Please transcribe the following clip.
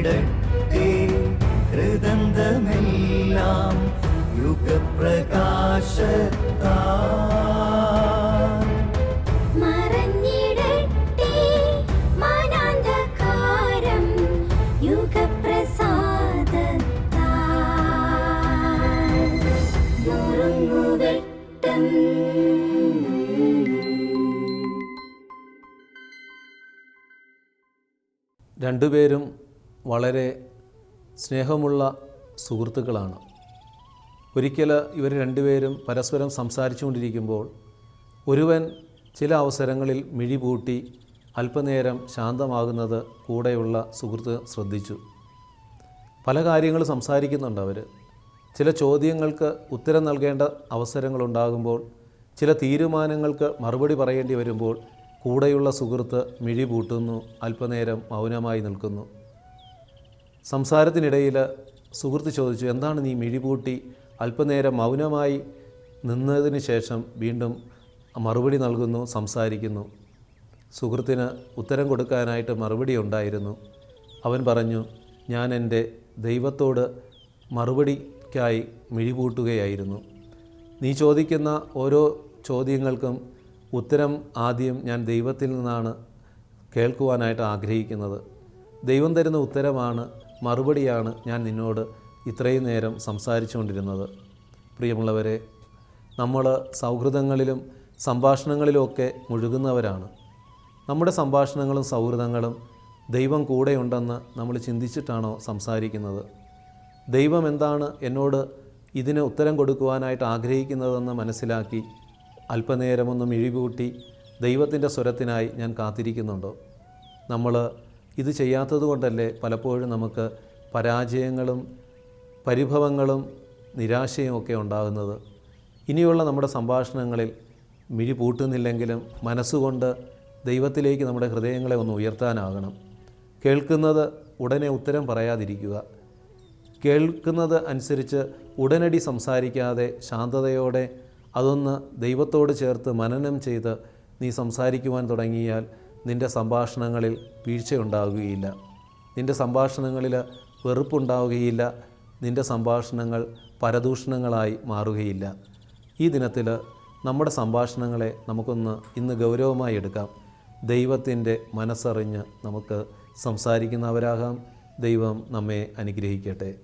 ഇറങ്ങിടട്ടെ ഹൃദന്തമെല്ലാം യുഗപ്രകാശത്താ യുഗപ്രസാദത്താൽ. രണ്ടുപേരും വളരെ സ്നേഹമുള്ള സുഹൃത്തുക്കളാണ്. ഒരിക്കൽ ഇവർ രണ്ടുപേരും പരസ്പരം സംസാരിച്ചുകൊണ്ടിരിക്കുമ്പോൾ ഒരുവൻ ചില അവസരങ്ങളിൽ മിഴിപൂട്ടി അല്പനേരം ശാന്തമാകുന്നത് കൂടെയുള്ള സുഹൃത്ത് ശ്രദ്ധിച്ചു. പല കാര്യങ്ങൾ സംസാരിക്കുന്നുണ്ട് അവർ ചില ചോദ്യങ്ങൾക്ക് ഉത്തരം നൽകേണ്ട അവസരങ്ങളുണ്ടാകുമ്പോൾ ചില തീരുമാനങ്ങൾക്ക് മറുപടി പറയേണ്ടി വരുമ്പോൾ കൂടെയുള്ള സുഹൃത്ത് മിഴി പൂട്ടുന്നു അല്പനേരം മൗനമായി നിൽക്കുന്നു. സംസാരത്തിനിടയിൽ സുഹൃത്ത് ചോദിച്ചു എന്താണ് നീ മിഴിപൂട്ടി അല്പനേരം മൗനമായി നിന്നതിന് ശേഷം വീണ്ടും മറുപടി നൽകുന്നു സംസാരിക്കുന്നു? സുഹൃത്തിന് ഉത്തരം കൊടുക്കാനായിട്ട് മറുപടി ഉണ്ടായിരുന്നു. അവൻ പറഞ്ഞു ഞാൻ എന്റെ ദൈവത്തോട് മറുപടിക്കായി മിഴിപൂട്ടുകയായിരുന്നു. നീ ചോദിക്കുന്ന ഓരോ ചോദ്യങ്ങൾക്കും ഉത്തരം ആദ്യം ഞാൻ ദൈവത്തിൽ നിന്നാണ് കേൾക്കുവാനായിട്ട് ആഗ്രഹിക്കുന്നത്. ദൈവം തരുന്ന ഉത്തരമാണ് മറുപടിയാണ് ഞാൻ നിന്നോട് ഇത്രയും നേരം സംസാരിച്ചുകൊണ്ടിരുന്നത്. പ്രിയമുള്ളവരെ നമ്മൾ സൗഹൃദങ്ങളിലും സംഭാഷണങ്ങളിലുമൊക്കെ മുഴുകുന്നവരാണ്. നമ്മുടെ സംഭാഷണങ്ങളും സൗഹൃദങ്ങളും ദൈവം കൂടെയുണ്ടെന്ന് നമ്മൾ ചിന്തിച്ചിട്ടാണോ സംസാരിക്കുന്നത്? ദൈവം എന്താണ് എന്നോട് ഇതിന് ഉത്തരം കൊടുക്കുവാനായിട്ട് ആഗ്രഹിക്കുന്നതെന്ന് മനസ്സിലാക്കി അല്പനേരമൊന്നും ഇഴികൂട്ടി ദൈവത്തിന്റെ സ്വരത്തിനായി ഞാൻ കാത്തിരിക്കുന്നുണ്ടോ? നമ്മൾ ഇത് ചെയ്യാത്തത് കൊണ്ടല്ലേ പലപ്പോഴും നമുക്ക് പരാജയങ്ങളും പരിഭവങ്ങളും നിരാശയും ഒക്കെ ഉണ്ടാകുന്നത്? ഇനിയുള്ള നമ്മുടെ സംഭാഷണങ്ങളിൽ മിഴി പൂട്ടുന്നില്ലെങ്കിലും മനസ്സുകൊണ്ട് ദൈവത്തിലേക്ക് നമ്മുടെ ഹൃദയങ്ങളെ ഒന്ന് ഉയർത്താനാകണം. കേൾക്കുന്നത് ഉടനെ ഉത്തരം പറയാതിരിക്കുക. കേൾക്കുന്നത് അനുസരിച്ച് ഉടനടി സംസാരിക്കാതെ ശാന്തതയോടെ അതൊന്ന് ദൈവത്തോട് ചേർത്ത് മനനം ചെയ്ത് നീ സംസാരിക്കുവാൻ തുടങ്ങിയാൽ നിന്റെ സംഭാഷണങ്ങളിൽ വീഴ്ചയുണ്ടാകുകയില്ല. നിന്റെ സംഭാഷണങ്ങളിൽ വെറുപ്പുണ്ടാവുകയില്ല നിന്റെ സംഭാഷണങ്ങൾ പരദൂഷണങ്ങളായി മാറുകയില്ല. ഈ ദിനത്തിൽ നമ്മുടെ സംഭാഷണങ്ങളെ നമുക്കൊന്ന് ഇന്ന് ഗൗരവമായി എടുക്കാം. ദൈവത്തിന്റെ മനസ്സറിഞ്ഞ് നമുക്ക് സംസാരിക്കുന്നവരാകാം. ദൈവം നമ്മെ അനുഗ്രഹിക്കട്ടെ.